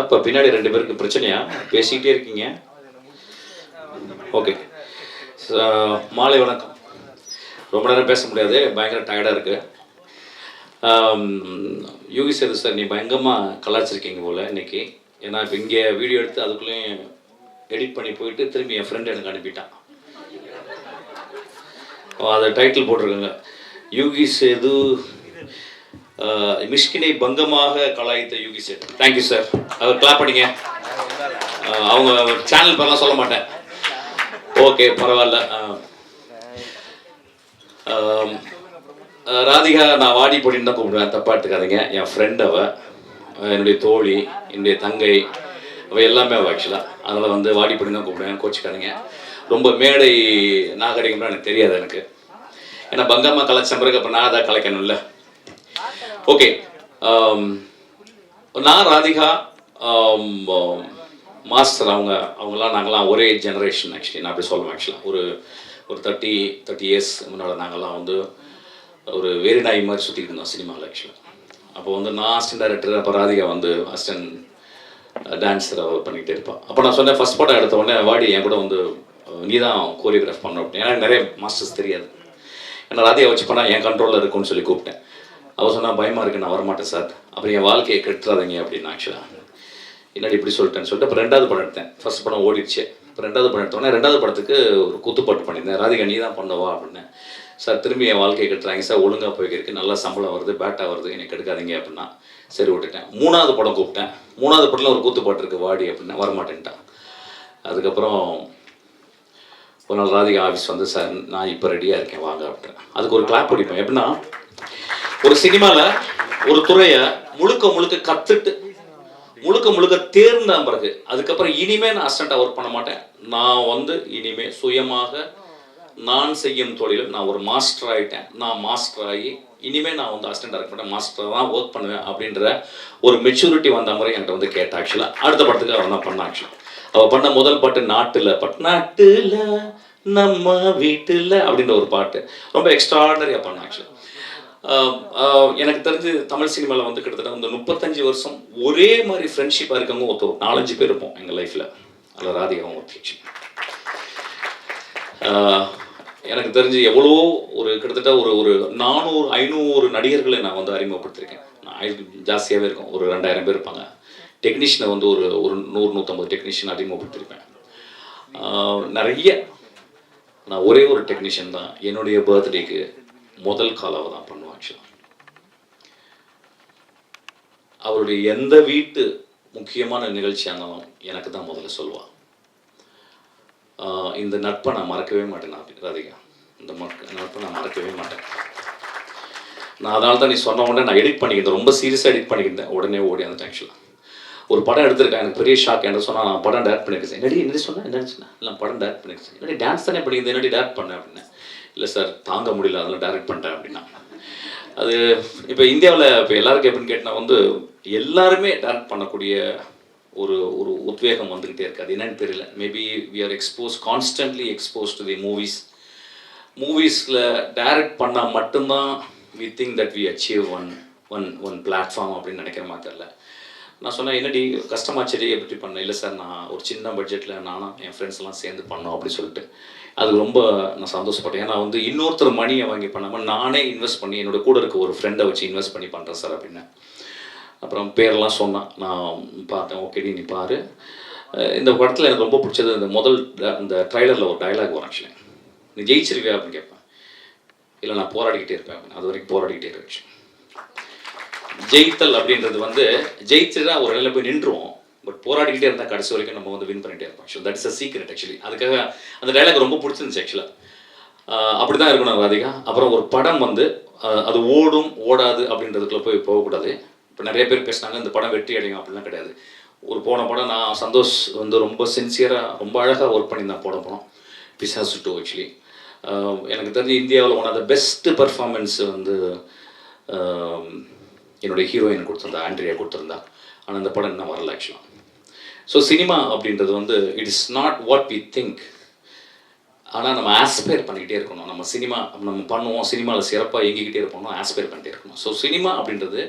அப்போ பின்னாடி ரெண்டு பேருக்கு பிரச்சனையா? பேசிக்கிட்டே இருக்கீங்க. ஓகே. மாலை வணக்கம். ரொம்ப நேரம் பேச முடியாது. பயங்கர டயர்டாக இருக்கு. ஆம், யோகி சேது சார் நீ பயங்கரமாக கலாச்சிருக்கீங்க போல் இன்னைக்கு. ஏன்னா இப்போ இங்கே வீடியோ எடுத்து அதுக்குள்ளேயும் எடிட் பண்ணி போயிட்டு திரும்பி என் ஃப்ரெண்டு எனக்கு அனுப்பிட்டான். அதை டைட்டில் போட்டிருக்கேங்க. யூகி சேது மிஷ்கினை பங்கமாக கலாய்த்த Yugi Sethu thank you sir our clap பண்ணிங்க அவங்க சேனல் பேர்லாம் சொல்ல மாட்டேன். ஓகே பரவாயில்ல. ராதிகா நான் வாடி பொடின்னு தான் கூப்பிடுவேன். தப்பா எடுத்துக்காதீங்க என் ஃப்ரெண்ட் அவ என்னுடைய தோழி என்னுடைய தங்கை அவ எல்லாமே அவள் ஆக்சுவலாக அதனால் வந்து வாடி பொடின்னு தான் கூப்பிடுவேன் கோச்சிக்காதீங்க. ரொம்ப மேடை நாகரிகம்லாம் எனக்கு தெரியாது எனக்கு. ஏன்னா பங்கம்மா கலைச்ச பிறகு அப்போ நான் தான் கலைக்கணும்ல ஓகே um, நான் ராதிகா um, um, மாஸ்டர் அவங்க அவங்களாம் நாங்களாம் ஒரே ஜெனரேஷன் ஆக்சுவலி நான் அப்படி சொல்லுவேன் ஆக்சுவலாக ஒரு ஒரு தேர்ட்டி தேர்ட்டி இயர்ஸ் முன்னால் நாங்கள்லாம் வந்து ஒரு வேறு நாய் மாதிரி சுற்றிட்டு இருந்தோம் சினிமாவில் ஆக்சுவலாக அப்போ வந்து நான் அசிஸ்டன்ட் டைரக்டர் அப்போ ராதிகா வந்து அசிஸ்டன்ட் டான்ஸர் uh, அவர் பண்ணிகிட்டே இருப்பான் அப்போ நான் சொன்னேன் ஃபஸ்ட் படம் எடுத்த உடனே வாடி என் கூட வந்து நீ தான் கோரியோகிராஃப் பண்ண அப்படின்னு. ஏன்னா நிறைய மாஸ்டர்ஸ் தெரியாது. ஏன்னா ராதிகா வச்சு பண்ணால் என் கண்ட்ரோலில் இருக்கும்னு சொல்லி கூப்பிட்டேன். அவர் சொன்னால் பயமாக இருக்கு நான் வரமாட்டேன் சார். அப்புறம் என் வாழ்க்கையை கெட்டுறாதீங்க அப்படின்னு ஆக்சுவலாக என்னடி இப்படி சொல்லிட்டேன்னு சொல்லிட்டு அப்புறம் ரெண்டாவது படம் எடுத்தேன். ஃபர்ஸ்ட் படம் ஓடிடுச்சு. இப்போ ரெண்டாவது படம் எடுத்தோடனே ரெண்டாவது படத்துக்கு ஒரு குத்துப்பாட்டு பண்ணியிருந்தேன். ராதிகா நீ தான் பண்ணவா அப்படின்னு. சார் திரும்பி என் வாழ்க்கையை கட்டுறாங்க சார் ஒழுங்காக போய்க்கிருக்கு நல்லா சம்பளம் வருது பேட்டா வருது எனக்கு எடுக்காதீங்க அப்படின்னா. சரி விட்டுட்டேன். மூணாவது படம் கூப்பிட்டேன். மூணாவது படத்தில் ஒரு கூத்துப்பாட்டு இருக்குது வாடி அப்படின்னா. வரமாட்டேன்ட்டான். அதுக்கப்புறம் ஒரு நாள் ராதிகா ஆஃபீஸ் வந்து சார் நான் இப்போ ரெடியாக இருக்கேன் வாங்க அப்படின்னு அதுக்கு ஒரு கிளாப் அடிப்பேன். எப்படின்னா ஒரு சினிமாவில் ஒரு துறையை முழுக்க முழுக்க கற்றுட்டு முழுக்க முழுக்க தேர்ந்த பிறகு அதுக்கப்புறம் இனிமே நான் அசிஸ்டண்ட்டாக ஒர்க் பண்ண மாட்டேன். நான் வந்து இனிமே சுயமாக நான் செய்யும் தொழிலில் நான் ஒரு மாஸ்டர் ஆகிட்டேன் நான் மாஸ்டர் ஆகி இனிமே நான் வந்து அசிஸ்டண்டாக இருக்க மாட்டேன் மாஸ்டர் தான் ஒர்க் பண்ணுவேன் அப்படின்ற ஒரு மெச்சூரிட்டி வந்த முறை என்கிட்ட வந்து கேட்டா ஆக்சுவலாக அடுத்த படத்துக்கு அவன் தான் பண்ண ஆக்சுவலாக அவள் பண்ண முதல் பாட்டு நாட்டில் பட் நாட்டில் நம்ம வீட்டில் அப்படின்ற ஒரு பாட்டு. ரொம்ப எக்ஸ்ட்ராடனரியாக பண்ண ஆக்சுவலாக எனக்கு தெரிஞ்சு தமிழ் சினிமாவில் வந்து கிட்டத்தட்ட அந்த முப்பத்தஞ்சு வருஷம் ஒரே மாதிரி ஃப்ரெண்ட்ஷிப்பாக இருக்கவங்க ஒருத்தர் நாலஞ்சு பேர் இருப்போம் எங்கள் லைஃப்பில் அதில் ராதிகாவும் ஒருத்தி எனக்கு தெரிஞ்சு எவ்வளோ ஒரு கிட்டத்தட்ட ஒரு ஒரு நானூறு ஐநூறு நடிகர்களை நான் வந்து அறிமுகப்படுத்தியிருக்கேன் நான் ஜாஸ்தியாகவே இருக்கும். ஒரு ரெண்டாயிரம் பேர் இருப்பாங்க. டெக்னீஷியனை வந்து ஒரு ஒரு நூறு நூற்றம்பது டெக்னீஷியன் அறிமுகப்படுத்தியிருப்பேன் நிறைய நான் ஒரே ஒரு டெக்னீஷியன் தான். என்னுடைய பர்த்டேக்கு முதல் காலாவை தான் பண்ணுவேன் ஆக்சுவலாக அவருடைய எந்த வீட்டு முக்கியமான நிகழ்ச்சியாக இருந்தாலும் எனக்கு தான் முதல்ல சொல்லுவாள் இந்த நட்பை நான் மறக்கவே மாட்டேன் நான் ராதிகா. இந்த நட்பை நான் மறக்கவே மாட்டேன். நான் அதனால தான் நீ சொன்ன உடனே நான் எடிட் பண்ணிக்கிட்டேன் ரொம்ப சீரியஸாக எடிட் பண்ணிக்கிட்டேன் உடனே ஓடி அந்த ஆக்சுவலாக ஒரு படம் எடுத்திருக்கேன் எனக்கு பெரிய ஷாக் என்ன சொன்னால் நான் படம் டேரக்ட் பண்ணியிருக்கேன். என்னடி என்னடி சொன்னேன் என்ன சொன்னேன் இல்லை படம் டேரக்ட் பண்ணியிருக்கேன். என்னடி டான்ஸ் தானே பண்ணியிருந்தேன் என்னடி டேரக்ட் பண்ணேன் அப்படின்னு. இல்லை சார் தாங்க முடியல அதெல்லாம் டேரக்ட் பண்ணிட்டேன் அப்படின்னா. அது இப்போ இந்தியாவில் இப்போ எல்லாருக்கும் எப்படின்னு கேட்டால் வந்து எல்லாருமே டேரக்ட் பண்ணக்கூடிய ஒரு ஒரு உத்வேகம் வந்துக்கிட்டே இருக்காது என்னன்னு தெரியல. Maybe we are expose constantly expose to the movies மூவிஸில் direct பண்ணால் மட்டும்தான் we think that we achieve one one one platform அப்படின்னு நினைக்கிற மாதிரி தெரில நான் சொன்னேன் என்னடி கஷ்டமாச்சடி எப்படி பண்ணேன் இல்லை சார் நான் ஒரு சின்ன பட்ஜெட்டில் நானும் என் ஃப்ரெண்ட்ஸ்லாம் சேர்ந்து பண்ணோம் அப்படின்னு சொல்லிட்டு. அது ரொம்ப நான் சந்தோஷப்பட்டேன். ஏன்னா வந்து இன்னொருத்தர் மணியை வாங்கி பண்ணாமல் நானே இன்வெஸ்ட் பண்ணி என்னோட கூட இருக்க ஒரு ஃப்ரெண்டை வச்சு இன்வெஸ்ட் பண்ணி பண்ணுறேன் சார் அப்படின்னு. அப்புறம் பேரெல்லாம் சொன்னான் நான் பார்த்தேன் ஓகேடி நீ பாரு. இந்த படத்தில் எனக்கு ரொம்ப பிடிச்சது இந்த முதல் இந்த ட்ரைலரில் ஒரு டயலாக் வரும் ஆக்சுவலி நீ ஜெயிச்சிருவியா? அப்படின்னு கேட்பேன். இல்லை நான் போராடிக்கிட்டே இருப்பேன். அது வரைக்கும் போராடிக்கிட்டே இருந்துச்சு ஜெயித்தல் அப்படின்றது வந்து ஜெயிச்சுட்டா ஒரு நிலையில் போய் நின்றுவோம். பட் போராடிக்கிட்டே இருந்தால் கடைசி வரைக்கும் நம்ம வந்து வின் பண்ணிட்டே இருப்போம் actually that is a secret actually அதுக்காக அந்த டைலாக் ரொம்ப பிடிச்சிருந்துச்சு ஆக்சுவலாக அப்படி தான் இருக்கணும் ராதிகா. அப்புறம் ஒரு படம் வந்து அது ஓடும் ஓடாது அப்படின்றதுக்குள்ளே போய் போகக்கூடாது. இப்போ நிறைய பேர் பேசினாங்க இந்த படம் வெற்றி அடையும் அப்படிலாம் கிடையாது. ஒரு போன படம் நான் சந்தோஷ் வந்து ரொம்ப சின்சியராக ரொம்ப அழகாக ஒர்க் பண்ணி போன போட போனோம் பிசாசு டூ ஆக்சுவலி எனக்கு தெரிஞ்சு இந்தியாவில் one of the best performance வந்து என்னுடைய ஹீரோயின் கொடுத்துருந்தா ஆண்ட்ரியா கொடுத்துருந்தா. ஆனால் அந்த படம் இன்னும் வரல ஆக்சுவலாக ஸோ சினிமா அப்படின்றது வந்து it is not what we think ஆனால் நம்ம ஆஸ்பயர் பண்ணிக்கிட்டே இருக்கணும். நம்ம சினிமா நம்ம பண்ணுவோம் சினிமாவில் சிறப்பாக இயங்கிக்கிட்டே இருப்போம் ஆஸ்பயர் பண்ணிட்டே இருக்கணும். ஸோ சினிமா அப்படின்றது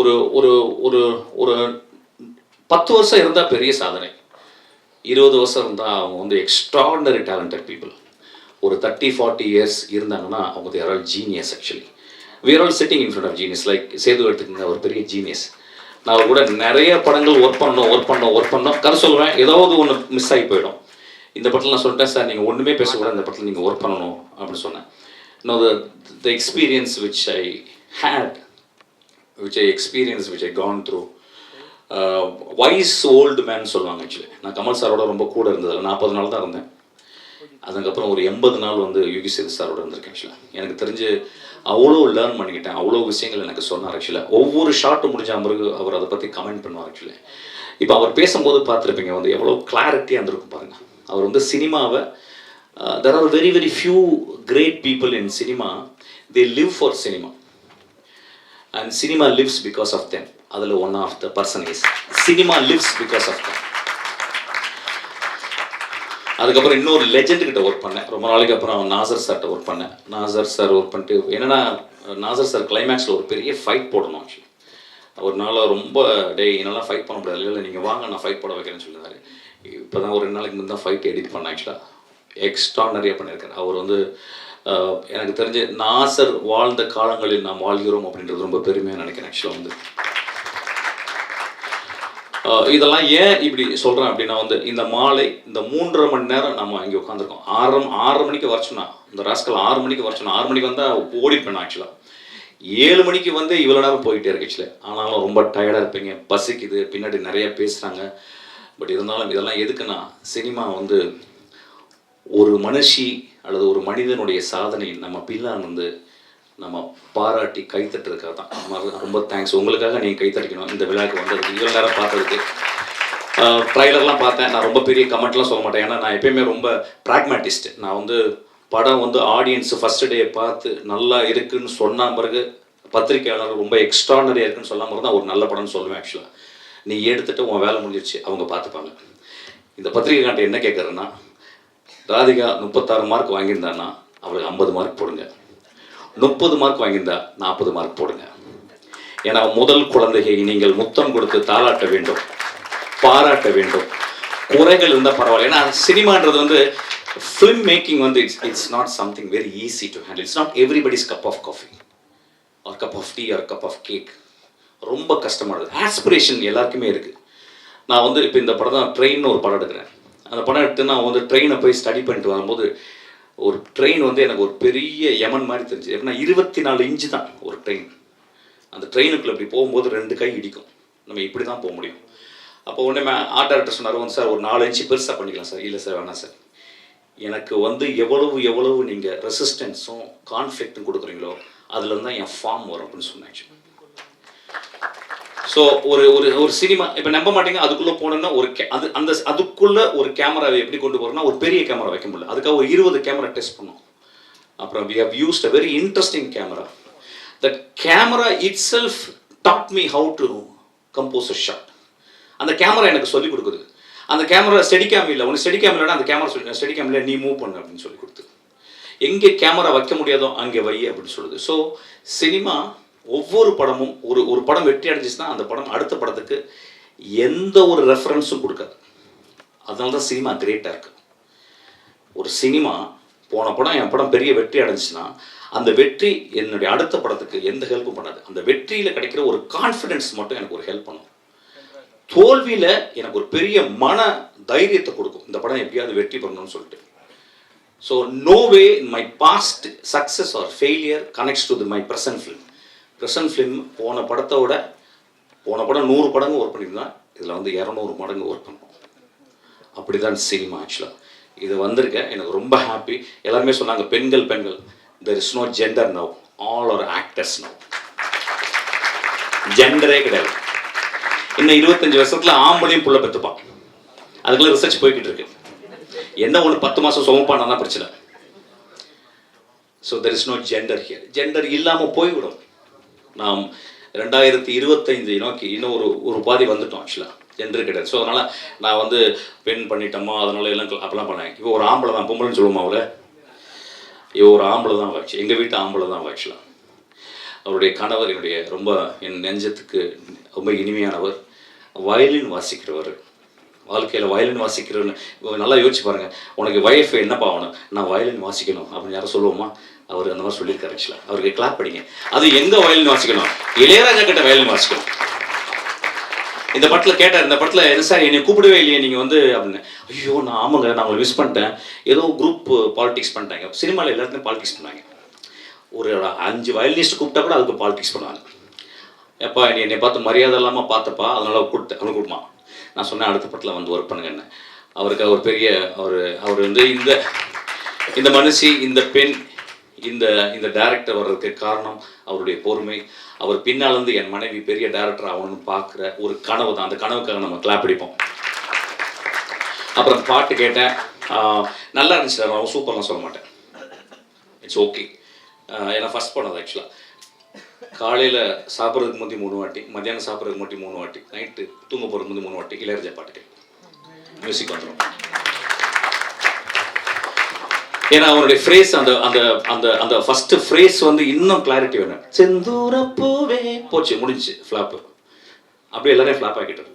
ஒரு ஒரு ஒரு ஒரு பத்து வருஷம் இருந்தால் பெரிய சாதனை. இருபது வருஷம் இருந்தால் அவங்க வந்து எக்ஸ்ட்ராடினரி டேலண்டட் பீப்புள் ஒரு தேர்ட்டி ஃபார்ட்டி இயர்ஸ் இருந்தாங்கன்னா அவங்க they're all genius actually we are all sitting in front of genius like Sethu எடுத்துக்கங்க ஒரு பெரிய ஜீனியஸ் நான் அவர் கூட நிறைய படங்கள் ஒர்க் பண்ணோம் ஒர்க் பண்ணோம் ஒர்க் பண்ணோம். கதை சொல்லுவேன் ஏதாவது ஒன்று மிஸ் ஆகி போயிடும். இந்த படத்தில் நான் சொல்லிட்டேன் சார் நீங்கள் ஒன்றுமே பேசக்கூடாது இந்த படத்தில் நீங்கள் ஒர்க் பண்ணணும் அப்படின்னு சொன்னேன். இன்னும் the experience which I hate which I experience which I gone through wise old man சொல்லுவாங்க ஆக்சுவலி நான் கமல் சாரோட ரொம்ப கூட இருந்ததில்ல நாற்பது நாள் தான் இருந்தேன். அதுக்கப்புறம் ஒரு எண்பது நாள் வந்து யுகி சேது சாரோட இருந்திருக்கேன் ஆக்சுவலாக எனக்கு தெரிஞ்சு அவ்வளோ லேர்ன் பண்ணிக்கிட்டேன். அவ்வளோ விஷயங்கள் எனக்கு சொன்னார் ஆக்சுவலாக ஒவ்வொரு ஷாட்டும் முடிஞ்ச பிறகு அவர் அதை பற்றி கமெண்ட் பண்ணுவார் ஆக்சுவலி இப்போ அவர் பேசும்போது பார்த்துருப்பீங்க வந்து எவ்வளோ கிளாரிட்டியாக இருந்திருக்கும் பாருங்கள் அவர் வந்து சினிமாவை there are very very few great people in cinema they live for cinema and cinema lives because of them அதில் one of the person is cinema lives because of them அதுக்கப்புறம் இன்னொரு லெஜெண்ட் கிட்ட ஒர்க் பண்ணேன். ரொம்ப நாளைக்கு அப்புறம் நாசர் சார்கிட்ட work பண்ணேன். நாசர் சார் ஒர்க் பண்ணிட்டு என்னன்னா நாசர் சார் கிளைமேக்ஸில் ஒரு பெரிய ஃபைட் போடணும் ஆக்சுவலி ஒரு நாளாக ரொம்ப டே என்னால் ஃபைட் பண்ண முடியாது. இல்லை நீங்கள் வாங்க நான் ஃபைட் போட வைக்கிறேன்னு சொல்லியிருந்தாரு இப்போ தான் ஒரு ரெண்டு நாளைக்கு முந்தான் ஃபைட் எடிட் பண்ணேன் ஆக்சுவலாக எக்ஸ்ட்ரானரியாக பண்ணியிருக்காரு. அவர் வந்து எனக்கு தெரிஞ்ச நாசர் வாழ்ந்த காலங்களில் நாம் வாழ்கிறோம் அப்படின்றது ரொம்ப பெருமையாக நினைக்கிறேன் ஆக்சுவலாக வந்து. இதெல்லாம் ஏன் இப்படி சொல்கிறேன் அப்படின்னா வந்து இந்த மாலை இந்த மூன்றரை மணி நேரம் நம்ம இங்கே உட்காந்துருக்கோம் ஆறு ஆறரை மணிக்கு வரச்சோன்னா இந்த ராஸ்கல் ஆறு மணிக்கு வரச்சுன்னா ஆறு மணிக்கு வந்தால் ஓடிப்பேன் ஆக்சுவலாக ஏழு மணிக்கு வந்து இவ்வளோ நேரம் போயிட்டே இருக்கு ஆக்சுவலி ஆனாலும் ரொம்ப டயர்டாக இருப்பீங்க பசிக்குது பின்னாடி நிறைய பேசுகிறாங்க பட் இருந்தாலும் இதெல்லாம் எதுக்குன்னா சினிமா வந்து ஒரு மனுஷி அல்லது ஒரு மனிதனுடைய சாதனையை நம்ம பில்லான் வந்து நம்ம பாராட்டி கைத்தட்டுறதுக்காக தான். நம்ம ரொம்ப தேங்க்ஸ் உங்களுக்காக நீங்கள் கைத்தட்டிக்கணும். இந்த விழாவுக்கு வந்ததுக்கு இவ்வளோ நேரம் பார்த்ததுக்கு. ட்ரைலர்லாம் பார்த்தேன். நான் ரொம்ப பெரிய கமெண்ட்லாம் சொல்ல மாட்டேன். ஏன்னா நான் எப்பயுமே ரொம்ப ப்ராக்மேட்டிஸ்ட் நான் வந்து படம் வந்து ஆடியன்ஸ் ஃபஸ்ட் டே பார்த்து நல்லா இருக்குன்னு சொன்ன பிறகு பத்திரிக்கையாளர் ரொம்ப எக்ஸ்ட்ரானரியாக இருக்குன்னு சொல்லாம தான் ஒரு நல்ல படம்னு சொல்லுவேன் ஆக்சுவலாக நீ எடுத்துட்டு உன் வேலை முடிஞ்சிருச்சு. அவங்க பார்த்துப்பாங்க. இந்த பத்திரிக்கைக்காண்ட என்ன கேட்குறேன்னா ராதிகா முப்பத்தாறு மார்க் வாங்கியிருந்தான்னா அவளுக்கு ஐம்பது மார்க் போடுங்க. முப்பது மார்க் வாங்கியிருந்தா நாற்பது மார்க் போடுங்க. ஏன்னா முதல் குழந்தையை நீங்கள் முத்தம் கொடுத்து தாளாட்ட வேண்டும் பாராட்ட வேண்டும். குறைகள் இருந்தால் பரவாயில்ல. ஏன்னா சினிமான்றது வந்து ஃபிலிம் மேக்கிங் வந்து it's it's not something very easy to handle it's not everybody's cup of coffee or cup of tea or cup of cake ரொம்ப கஷ்டமானது ஆஸ்பிரேஷன் எல்லாருக்குமே இருக்குது. நான் வந்து இப்போ இந்த படம் தான் ட்ரெயின்னு ஒரு படம் எடுக்கிறேன். அந்த படம் எடுத்து நான் வந்து ட்ரெயினை போய் ஸ்டடி பண்ணிட்டு வரும்போது ஒரு ட்ரெயின் வந்து எனக்கு ஒரு பெரிய யமன் மாதிரி தெரிஞ்சு எப்படின்னா இருபத்தி நாலு இன்ச்சு தான் ஒரு ட்ரெயின் அந்த ட்ரெயினுக்குள்ள இப்படி போகும்போது ரெண்டு கை இடிக்கும். நம்ம இப்படி தான் போக முடியும். அப்போ உடனே ஆர்ட் டேரக்டர் சொன்னார் வந்து சார் ஒரு நாலு இன்ச்சு பெருசாக பண்ணிக்கலாம் சார். இல்லை சார் வேணாம் சார். எனக்கு வந்து எவ்வளவு எவ்வளவு நீங்கள் ரெசிஸ்டன்ஸும் கான்ஃப்ளிக்ட்டும் கொடுக்குறீங்களோ அதுலேருந்து தான் என் ஃபார்ம் வரும் அப்படின்னு சொன்னேன் ஸோ ஒரு ஒரு ஒரு சினிமா இப்போ நம்ப மாட்டீங்க அதுக்குள்ளே போனோம்னா ஒரு கே அது அந்த அதுக்குள்ளே ஒரு கேமராவை எப்படி கொண்டு போகிறோம்னா ஒரு பெரிய கேமரா வைக்க முடியல. அதுக்காக ஒரு இருபது கேமரா டெஸ்ட் பண்ணோம். அப்புறம் we have used a very interesting camera that camera itself taught me how to compose a shot அந்த கேமரா எனக்கு சொல்லிக் கொடுக்குது. அந்த கேமரா ஸ்டெடி கேம் இல்லை. உனக்கு ஸ்டெடி கேம் இல்லைனா அந்த கேமரா சொல்லி ஸ்டெடி கேமில் நீ மூவ் பண்ணு அப்படின்னு சொல்லி கொடுத்து. எங்கே கேமரா வைக்க முடியாதோ அங்கே வை அப்படின்னு சொல்லுது. ஸோ சினிமா ஒவ்வொரு படமும் ஒரு ஒரு படம் வெற்றி அடைஞ்சிச்சுன்னா அந்த படம் அடுத்த படத்துக்கு எந்த ஒரு ரெஃபரன்ஸும் கொடுக்காது. அதனால தான் சினிமா கிரேட்டாக இருக்குது ஒரு சினிமா போன படம் என் படம் பெரிய வெற்றி அடைஞ்சுன்னா அந்த வெற்றி என்னுடைய அடுத்த படத்துக்கு எந்த ஹெல்ப்பும் பண்ணாது. அந்த வெற்றியில் கிடைக்கிற ஒரு கான்ஃபிடென்ஸ் மட்டும் எனக்கு ஒரு ஹெல்ப் பண்ணும். தோல்வியில் எனக்கு ஒரு பெரிய மன தைரியத்தை கொடுக்கும். இந்த படம் எப்படியாவது வெற்றி பண்ணணும்னு சொல்லிட்டு. So no way my past success or failure connects to my present film present film போன படத்தோட போன படம் நூறு படங்கு ஒர்க் பண்ணியிருந்தான். இதில் வந்து இரநூறு மடங்கு ஒர்க் பண்ணோம். அப்படி தான் சினிமா ஆக்சுவலாக இது வந்திருக்கேன் எனக்கு ரொம்ப ஹாப்பி எல்லாருமே சொன்னாங்க பெண்கள் பெண்கள். There is no gender now all are actors now ஜெண்டரே கிடையாது. இன்னும் இருபத்தஞ்சு வருஷத்துல ஆம்பளையும் புள்ள பெற்றுப்பான் அதுக்குள்ள ரிசர்ச் போய்கிட்டு இருக்கு. என்ன ஒன்று பத்து மாதம் சுமப்பானா பிரச்சனை. So there is no gender here gender இல்லாமல் போய்விடும். நாம் ரெண்டாயிரத்தி இருபத்தைந்து நோக்கி இன்னும் ஒரு ஒரு பாதி வந்துட்டோம் ஆக்சுவலாக ஜெண்டர் கிடையாது. ஸோ அதனால் நான் வந்து பெண் பண்ணிட்டோமா அதனால எல்லாம் அப்படிலாம் பண்ணேன் இப்போ ஒரு ஆம்பளை தான் பொம்பளைன்னு சொல்லுவோமா அவளை? ஐயோ ஒரு ஆம்பளை தான் ஆக்சுவலி எங்கள் வீட்டு ஆம்பளை தான் ஆக்சுவலாக அவருடைய கணவர் என்னுடைய ரொம்ப என் நெஞ்சத்துக்கு ரொம்ப இனிமையானவர். வயலின் வாசிக்கிறவர். வாழ்க்கையில் வயலின் வாசிக்கிறவன்னு நல்லா யோசிச்சு பாருங்கள் உனக்கு ஒய்ஃப் என்னப்பா ஆகணும் நான் வயலின் வாசிக்கணும் அப்படின்னு யாரும் சொல்லுவோமா? அவர் அந்த மாதிரி சொல்லியிருக்காரு ஆக்சுவலாக அவருக்கு கிளாப் படிங்க அது எங்கே வயலின் வாசிக்கணும். இளையராஜா கிட்ட வயலின் வாசிக்கணும். இந்த படத்தில் கேட்டார் இந்த படத்தில் என்ன சார் என்னை கூப்பிடவே இல்லையே நீங்கள் வந்து அப்படின்னு. ஐயோ நான் ஆமாங்க நான் உங்களை மிஸ் பண்ணிட்டேன். ஏதோ குரூப் பாலிடிக்ஸ் பண்ணிட்டாங்க. சினிமாவில் எல்லாத்துலேயும் பாலிடிக்ஸ் பண்ணாங்க ஒரு அஞ்சு வயலினிஸ்ட் கூப்பிட்டா கூட அதுக்கு பாலிடிக்ஸ் பண்ணுவாங்க. எப்பா நீ என்னை பார்த்து மரியாதை இல்லாமல் பார்த்தப்பா அதனால் கூப்பிட்டு அவனு கொடுமா நான் சொன்னேன் அடுத்த படத்தில் வந்து ஒர்க் பண்ணுங்கன்னு அவருக்கு அவர் பெரிய அவர் அவர் வந்து இந்த இந்த மனுஷி இந்த பெண் இந்த இந்த டேரக்டர் வர்றதுக்கு காரணம் அவருடைய பொறுமை. அவர் பின்னாலேருந்து என் மனைவி பெரிய டேரக்டர் ஆகணும்னு பார்க்குற ஒரு கனவு தான். அந்த கனவுக்காக நம்ம கிளாப் அடிப்போம். அப்புறம் பாட்டு கேட்டேன். நல்லா இருந்துச்சு நான் சூப்பர்லாம் சொல்ல மாட்டேன். இட்ஸ் ஓகே ஏன்னா ஃபஸ்ட் படம் ஆக்சுவலாக காலையில் சாப்பிட்றதுக்கு முந்தி மூணு வாட்டி மத்தியானம் சாப்பிட்றதுக்கு மட்டும் மூணு வாட்டி நைட்டு தூங்க போகிறதுக்கு முந்தி மூணு வாட்டி இளையராஜா பாட்டு மியூசிக் வந்துடும் ஏன்னா அவனுடைய ஃப்ரேஸ் அந்த அந்த அந்த அந்த ஃபர்ஸ்ட் ஃப்ரேஸ் வந்து இன்னும் கிளாரிட்டி வேணும். செந்தூர பூவே. போச்சு முடிஞ்சு ஃப்ளாப்பு அப்படியே எல்லாரையும் ஃப்ளாப் ஆக்கிட்டு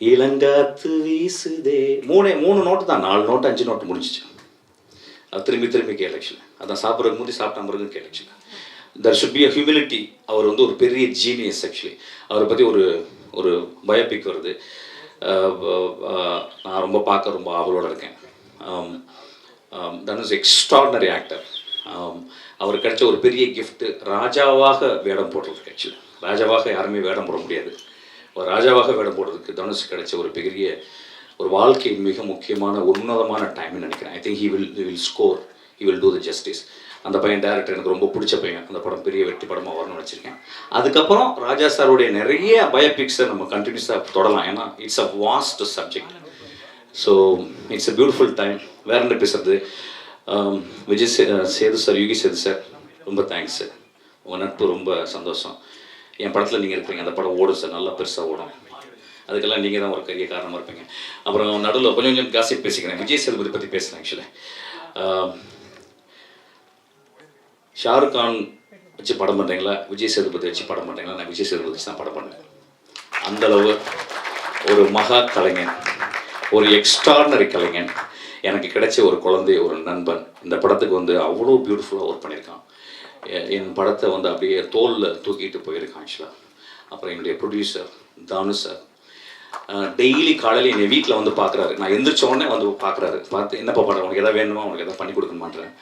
இளங்காத்து வீசுதே. மூணு மூணு நோட்டு தான். நாலு நோட்டு அஞ்சு நோட்டு முடிஞ்சிச்சு. அது திரும்பி திரும்பி கேலக்ஷன் அதான் சாப்பிட்றதுக்கு முந்தி சாப்பிட்ட பிறகு collection there should be a humility அவர் வந்து ஒரு பெரிய ஜீனியஸ் ஆக்சுவலி அவரை பற்றி ஒரு ஒரு பயோபிக் வருது. நான் ரொம்ப பார்க்க ரொம்ப ஆவலோடு இருக்கேன். தனுஷ் எக்ஸ்ட்ராடனரி ஆக்டர் அவர் கிடைச்ச ஒரு பெரிய கிஃப்ட்டு ராஜாவாக வேடம் போடுறது கட்சியில் ராஜாவாக யாருமே வேடம் போட முடியாது. ஒரு ராஜாவாக வேடம் போடுறதுக்கு தனுஷ் கிடைச்ச ஒரு பெரிய ஒரு வாழ்க்கையின் மிக முக்கியமான உன்னதமான டைம்னு நினைக்கிறேன். I think he will will score he will do the justice அந்த பையன் டேரக்டர் எனக்கு ரொம்ப பிடிச்ச பையன். அந்த படம் பெரிய வெற்றி படமாக வரணும்னு வச்சுருக்கேன் அதுக்கப்புறம் ராஜா சாருடைய நிறைய பயோபிக்ஸை நம்ம கண்டினியூஸாக தொடலாம். ஏன்னா it's a vast subject so it's a beautiful time வேற என்ன பேசுறது? Um, விஜய் சே- சேது சார் யுகி சேது சார் ரொம்ப தேங்க்ஸ் சார் உங்கள் நட்பு ரொம்ப சந்தோஷம். என் படத்தில் நீங்கள் இருக்கிறீங்க அந்த படம் ஓடும் சார் நல்லா பெருசாக ஓடும். அதுக்கெல்லாம் நீங்கள் தான் ஒரு பெரிய காரணமாக இருப்பீங்க. அப்புறம் நடுவில் கொஞ்சம் கொஞ்சம் காசிப் பேசிக்கிறேன். விஜய் சேதுபதி பற்றி பேசுகிறேன் ஆக்சுவலி um, ஷாருக் கான் வச்சு படம் பண்ணுறீங்களா விஜய் சேதுபதி வச்சு படம் பண்ணுறீங்களா நான் விஜய் சேதுபதி வச்சு தான் படம் பண்ணேன் அந்தளவு ஒரு மகா கலைஞன். ஒரு எக்ஸ்ட்ராடனரி கலைஞன். எனக்கு கிடைச்ச ஒரு குழந்தை ஒரு நண்பன். இந்த படத்துக்கு வந்து அவ்வளோ பியூட்டிஃபுல்லாக ஒர்க் பண்ணியிருக்கான். என் படத்தை வந்து அப்படியே தோலில் தூக்கிட்டு போயிருக்கான் ஆக்சுவலாக அப்புறம் என்னுடைய ப்ரொடியூசர் தானு சார் டெய்லி காலையில் என்னை வீட்டில் வந்து பார்க்குறாரு நான் எந்திரிச்ச உடனே வந்து பார்க்குறாரு பார்த்து என்னப்பா பண்ணுற உனக்கு எதாவது வேணுமா? உனக்கு எதாவது பண்ணி கொடுக்க மாட்டேன்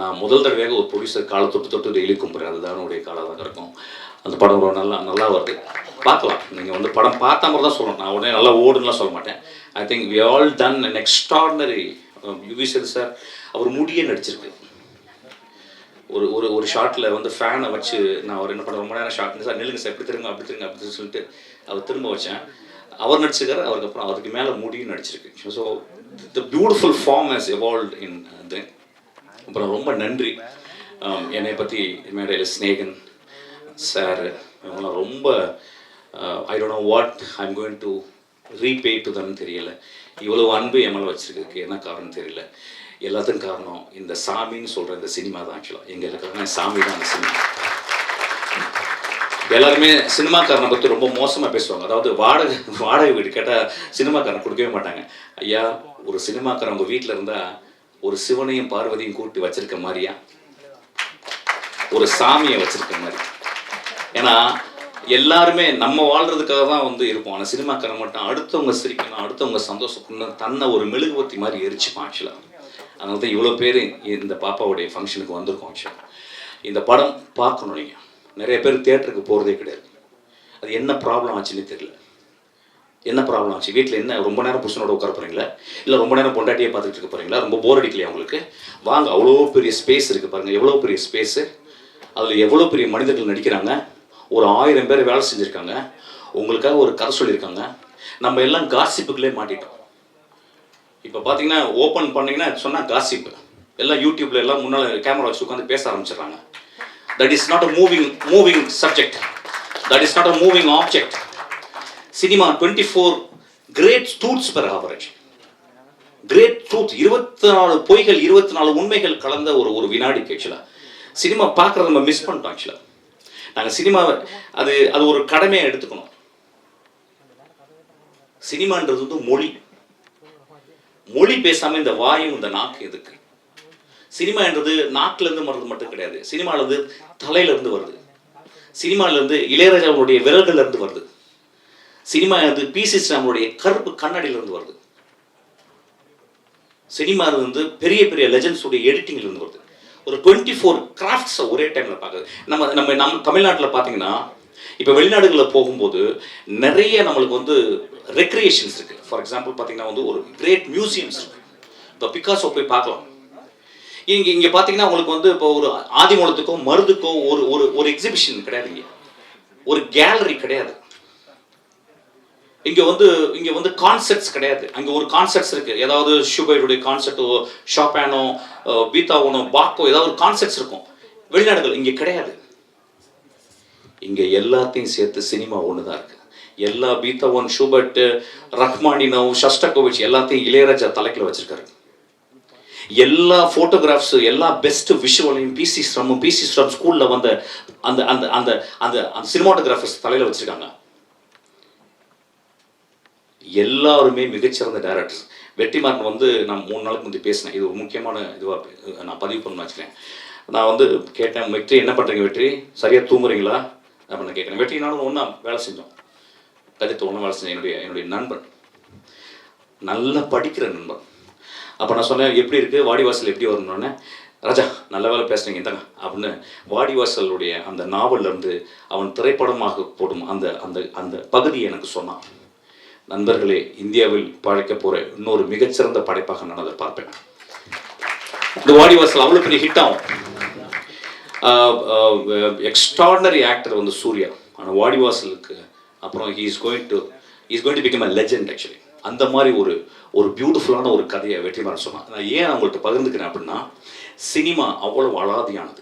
நான் முதல் தடவையாக ஒரு ப்ரொடியூசர் காலை தொட்டு தொட்டு டெய்லி கும்பிட்றேன் அதுதான் உடைய காலாக இருக்கும். அந்த படம் நல்லா நல்லா வருது. பார்க்கலாம். நீங்கள் வந்து படம் பார்த்த மாதிரி தான் சொல்லணும். நான் உடனே நல்லா ஓடுன்னுலாம் சொல்ல மாட்டேன். I think we all done an extraordinary Yuvi sir அவர் முடியே நடிச்சிருக்கு. ஒரு ஒரு ஒரு ஷாட்டில் வந்து ஃபேனை வச்சு நான் அவர் என்ன பண்ண ரொம்ப நேரம் ஷாட் சார் நில்லுங்க சார் இப்படி திரும்ப அப்படி திரும்ப அப்படி சொல்லிட்டு அவர் திரும்ப வச்சேன். அவர் நடிச்சிருக்காரு அவருக்கு அப்புறம் அவருக்கு மேலே முடியும் நடிச்சிருக்கு. So the beautiful form has evolve in then அப்புறம் ரொம்ப நன்றி. Um, என்னை பற்றி மேடையில் ஸ்னேகன் சார் அவங்களாம் ரொம்ப I don't know what I'm going to repay to them தெரியல. இவ்வளோ அன்பு என் மேலே என்ன காரணம் தெரியல. எல்லாத்துக்கும் காரணம் இந்த சாமின்னு சொல்கிற இந்த சினிமா தான் ஆக்சுவலாக எங்கே இருக்கிற சாமி தான் அந்த சினிமா. எல்லாருமே சினிமாக்காரனை பற்றி ரொம்ப மோசமாக பேசுவாங்க. அதாவது வாடகை வாடகை வீடு கேட்டால் சினிமாக்காரன் கொடுக்கவே மாட்டாங்க. ஐயா ஒரு சினிமாக்காரன் உங்கள் வீட்டில் இருந்தால் ஒரு சிவனையும் பார்வதியும் கூட்டி வச்சிருக்க மாதிரியா? ஒரு சாமியை வச்சிருக்க மாதிரி. ஏன்னா எல்லாருமே நம்ம வாழ்றதுக்காக தான் வந்து இருப்போம். ஆனால் சினிமாக்காரன் மட்டும் அடுத்தவங்க சிரிக்கணும் அடுத்தவங்க சந்தோஷப்படணும் தன்னை ஒரு மெழுகுவர்த்தி மாதிரி எரிச்சுப்பான் ஆக்சுவலாக அதனால தான் இவ்வளோ பேர் இந்த பாப்பாவுடைய ஃபங்க்ஷனுக்கு வந்திருக்கோம் ஆக்சுவலாக இந்த படம் பார்க்கணும் நீங்கள் நிறைய பேர் தேட்டருக்கு போகிறதே கிடையாது. அது என்ன ப்ராப்ளம் ஆச்சுன்னு தெரியல. என்ன ப்ராப்ளம் ஆச்சு? வீட்டில் என்ன ரொம்ப நேரம் புருஷனோட உட்கார போகிறீங்களா இல்லை ரொம்ப நேரம் பொண்டாட்டியே பார்த்துட்டு இருக்க போகிறீங்களா ரொம்ப போர் அடிக்கலையா உங்களுக்கு? வாங்க அவ்வளோ பெரிய ஸ்பேஸ் இருக்குது பாருங்கள் எவ்வளோ பெரிய ஸ்பேஸு அதில் எவ்வளோ பெரிய மனிதர்கள் நடிக்கிறாங்க? ஒரு ஆயிரம் பேர் வேலை செஞ்சுருக்காங்க. உங்களுக்காக ஒரு கதை சொல்லியிருக்காங்க. நம்ம எல்லாம் காசிப்புக்குள்ளே மாட்டிட்டோம். இப்போ பார்த்தீங்கன்னா ஓப்பன் பண்ணீங்கன்னா சொன்னால் காசிப்பு. எல்லாம் யூடியூப்ல எல்லாம் முன்னால் கேமரா வச்சு உட்காந்து பேச ஆரம்பிச்சிடுறாங்க. That is not a moving moving subject that is not a moving object cinema twenty four great studs per average great truth இருபத்தி நாலு பொய்கள் இருபத்தி நாலு உண்மைகள் கலந்த ஒரு ஒரு வினாடிக்கு ஆக்சுவலாக சினிமா பார்க்குறத நம்ம மிஸ் பண்ணிட்டோம் ஆக்சுவலாக நாங்கள் சினிமாவை அது அது ஒரு கடமையாக எடுத்துக்கணும். சினிமான்றது வந்து மொழி. மொழி பேசாமல் இந்த வாயும் இந்த நாக்கு எதுக்கு? சினிமா என்றது நாக்குலேருந்து வர்றது மட்டும் கிடையாது. சினிமாவிலேருந்து தலையிலேருந்து தலையில இருந்து வருது சினிமாவிலேருந்து இளையராஜாவுடைய விரல்கள்லேருந்து வருது. சினிமா வந்து பி சி நம்மளுடைய கருப்பு கண்ணாடியிலேருந்து வருது. சினிமா வந்து பெரிய பெரிய லெஜண்ட்ஸுடைய எடிட்டிங்லேருந்து வருது. ஒரு டுவெண்ட்டி ஃபோர் கிராஃப்ட்ஸை ஒரே டைமில் பார்க்குது. நம்ம நம்ம நம்ம தமிழ்நாட்டில் பார்த்தீங்கன்னா இப்போ வெளிநாடுகளில் போகும்போது நிறைய நம்மளுக்கு வந்து ரெக்ரியேஷன்ஸ் இருக்குது ஃபார் எக்ஸாம்பிள் பார்த்தீங்கன்னா வந்து ஒரு கிரேட் மியூசியம்ஸ் இருக்குது இப்போ பிகாசோ போய் பார்க்கலாம். இங்கே இங்கே பார்த்தீங்கன்னா உங்களுக்கு வந்து இப்போ ஒரு ஆதிமூலத்துக்கோ மருதுக்கோ ஒரு ஒரு ஒரு எக்ஸிபிஷன் கிடையாது இங்கே. ஒரு கேலரி கிடையாது. இங்க வந்து இங்க வந்து கான்செப்ட்ஸ் கிடையாது. அங்க ஒரு கான்செப்ட்ஸ் இருக்கு. ஏதாவது ஷூபைடுடைய கான்செப்டோ ஷாப்பானோ பீத்தாவோனோ பாக்கோ ஏதாவது ஒரு கான்செப்ட்ஸ் இருக்கும். வெளிநாடுகள் இங்க கிடையாது. இங்க எல்லாத்தையும் சேர்த்து சினிமா ஒண்ணுதான் இருக்கு. எல்லா பீத்தவன் ஷூபர்ட் ரஹ்மானினோ ஷஸ்டகோவிச் எல்லாத்தையும் இளையராஜா தலைக்குள்ள வச்சிருக்காரு. எல்லா ஃபோட்டோகிராஃப்ஸு எல்லா பெஸ்ட் விஷுவலையும் பிசி ஸ்ரம் பிசி ஸ்ரம் ஸ்கூல்ல வந்த அந்த அந்த அந்த அந்த அந்த சினிமாட்டோகிராஃபர்ஸ் தலையில வச்சிருக்காங்க. எல்லாருமே மிகச்சிறந்த டேரக்டர்ஸ் வெற்றிமாறன் வந்து நான் மூணு நாளுக்கு முந்தைய பேசினேன். இது ஒரு முக்கியமான இதுவாக நான் பதிவு பண்ணணும்னு வச்சுக்கிறேன் நான் வந்து கேட்டேன் வெற்றி என்ன பண்ணுறீங்க வெற்றி? சரியாக தூங்குறீங்களா? அப்படின்னு கேட்குறேன் வெற்றினாலும் ஒன்றா வேலை செஞ்சோம். கதித்து ஒன்றா வேலை செஞ்சேன். என்னுடைய என்னுடைய நண்பன். நல்லா படிக்கிற நண்பன். அப்போ நான் சொன்னேன் எப்படி இருக்குது வாடிவாசல் எப்படி வரணுன்னே ராஜா நல்ல வேலை பேசுகிறீங்க இந்தாங்க. அப்படின்னு வாடிவாசலுடைய அந்த நாவல்லேருந்து அவன் திரைப்படமாக போடும் அந்த அந்த அந்த பகுதியை எனக்கு சொன்னான். நண்பர்களே இந்தியாவில் பழைக்க போற இன்னொரு மிகச்சிறந்த படைப்பாக நான் அதை பார்ப்பேன் இந்த வாடி வாசல் அவ்வளோ பெரிய ஹிட் ஆகும். எக்ஸ்ட்ராடனரி ஆக்டர் வந்து சூர்யா. ஆனால் வாடி வாசலுக்கு அப்புறம் he is going to is going to become a legend actually அந்த மாதிரி ஒரு ஒரு பியூட்டிஃபுல்லான ஒரு கதையை வெற்றிமாறன் சொன்னான். நான் ஏன் அவங்கள்ட்ட பகிர்ந்துக்கிறேன் அப்படின்னா சினிமா அவ்வளோ அலாதியானது.